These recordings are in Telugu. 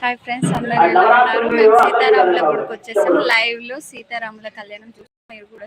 హాయ్ ఫ్రెండ్స్ అందరూ ఎలా ఉన్నారు? మేము సీతారాముల గుడికి వచ్చేసాం లైవ్లో సీతారాముల కళ్యాణం చూసి మీరు కూడా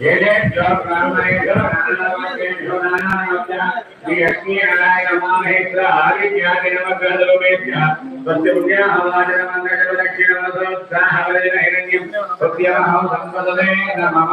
ఏదేభ్యో బ్రాహ్మణేభ్యో నానాభ్యేభ్యో నానాభ్య శ్రీలక్ష్మీనారాయణమాహేంద్ర ఆదిత్యాదినమగ్రదోపేభ్య సత్యముఖ్యహవాజనమంగళ దక్షిణ సత్యాహవజన హిరణ్యం సత్యాహం సంపదలే నమః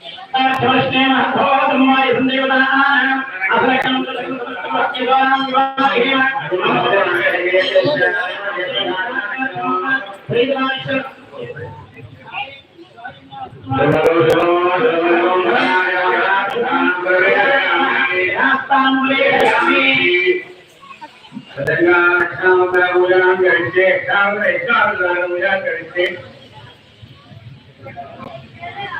अक्षमश्नेम भोगतुमाय संदेवतानां अभयं तदकुतमस्तिवानं विवाहेम प्रीतमाश्रम Thank you.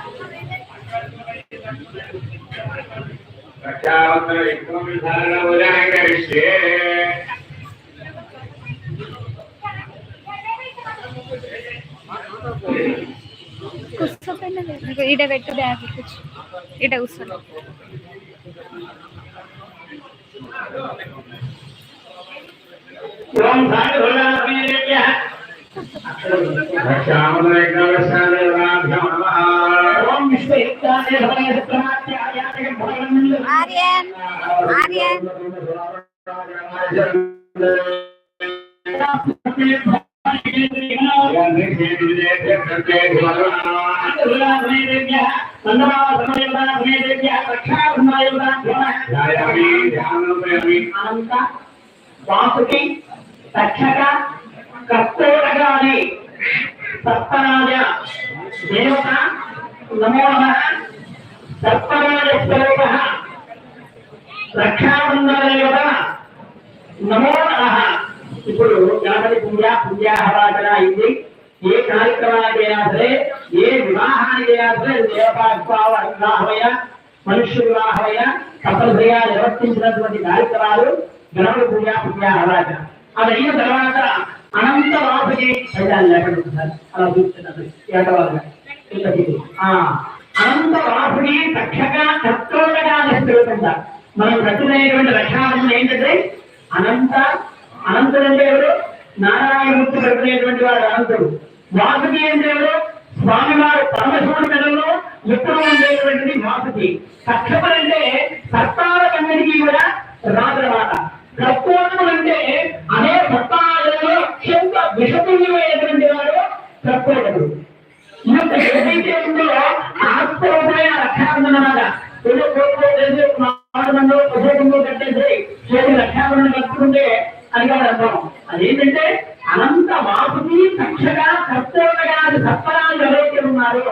बचाओ तो एकदम सारा हो जाएगा इससे कुछ तो करना देखो इधर बैठ के देखो कुछ इधर उस पर कौन सा होला अपने लेके हाथ ఆర్యన్ అనంత వాసుకి తక్షక కర్తోడగాని సర్పరాజ దేవత నమోహ నమ. సర్పరాజ స్వరూప. రక్షాబంధన నమో నమ. ఇప్పుడు గణపతి పూజ పూజాహరాధన అయింది ఏ కార్యక్రమానికైనా సరే ఏ వివాహానికైనా సరే దేవతాత్వావ వివాహమయ మనుష్య వివాహమయ తప్పనిసరిగా నిర్వర్తించినటువంటి కార్యక్రమాలు గణపతి పూజ పూజాహరాధన అది అయిన తర్వాత అనంత వాసుకి సైతాన్ని లేకుండా అలా చూస్తున్నారు. ఏటవారుగా అనంత వాసుని చక్కగా తత్వగా నిలుస్తుందా మనం కట్టుకునేటువంటి రక్షాబంధం ఏంటంటే అనంత అనంతుడు అంటే ఎవరు నారాయణమూర్తి కట్టుకునేటువంటి వాడు అనంతుడు. వాసుకి అంటే ఎవరు స్వామివారు పరమశివుడి మెడలో ఎప్పుడు ఉండేటువంటిది వాసుకి. కక్షపలు అంటే సత్తాలకన్నిటికీ కూడా రాజమాట విషతుల్యమైనటువంటి వాడు కర్తూరుడు ఇంత ఏదైతే ఉందో ఆత్మరూపమైన రక్షాబంధన అన్నమాట ఏదో కోరుకో ఏదో ఉపయోగంలో కట్టేసి చేతి రక్షాబంధన కట్టుకుంటే అది కాదు అర్థం. అదేంటంటే అనంత వాసుకి కక్షగా కర్తవ్యగా సత్పరాలు ఎవరైతే ఉన్నారో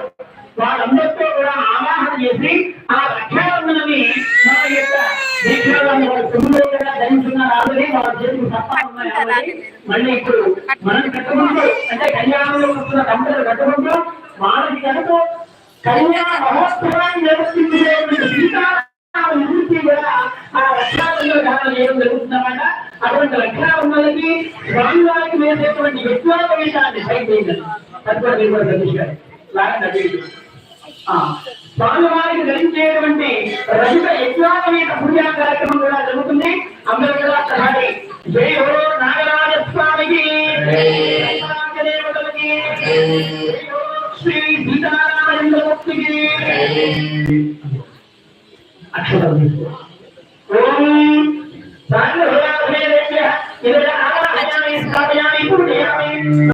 వాళ్ళందరితో కూడా ఆవాహన చేసి ఆ రక్షాబంధనని మన యొక్క దీక్షాలను వాళ్ళ తొమ్మిది కూడా ధరించున్నారు ఆల్రెడీ వాళ్ళ చేతికి సత్తా ఉన్నాయి మళ్ళీ ఇప్పుడు మనం కట్టుకుంటూ అంటే కళ్యాణంలో వస్తున్న దంపతులు కట్టుకుంటూ వాళ్ళకి కనుక కళ్యాణ మహోత్సవాన్ని నిర్వర్తించేటువంటి కూడా ఆ రక్షాబంధన కాలం ఏం జరుగుతుందన్నమాట అటువంటి రక్షాబంధనకి స్వామివారికి వేసేటువంటి ఎక్కువ వేషాన్ని సైతం తక్కువ మీరు కూడా స్వామివారికి ధరించేటువంటి రహిత యజ్ఞానమైన పూజా కార్యక్రమం కూడా జరుగుతుంది. అందరూ కూడా జై హో నాగరాజ స్వామికి. దేవతలకి శ్రీ సీతారామచంద్రమూర్తికి అక్షరం తీసుకో.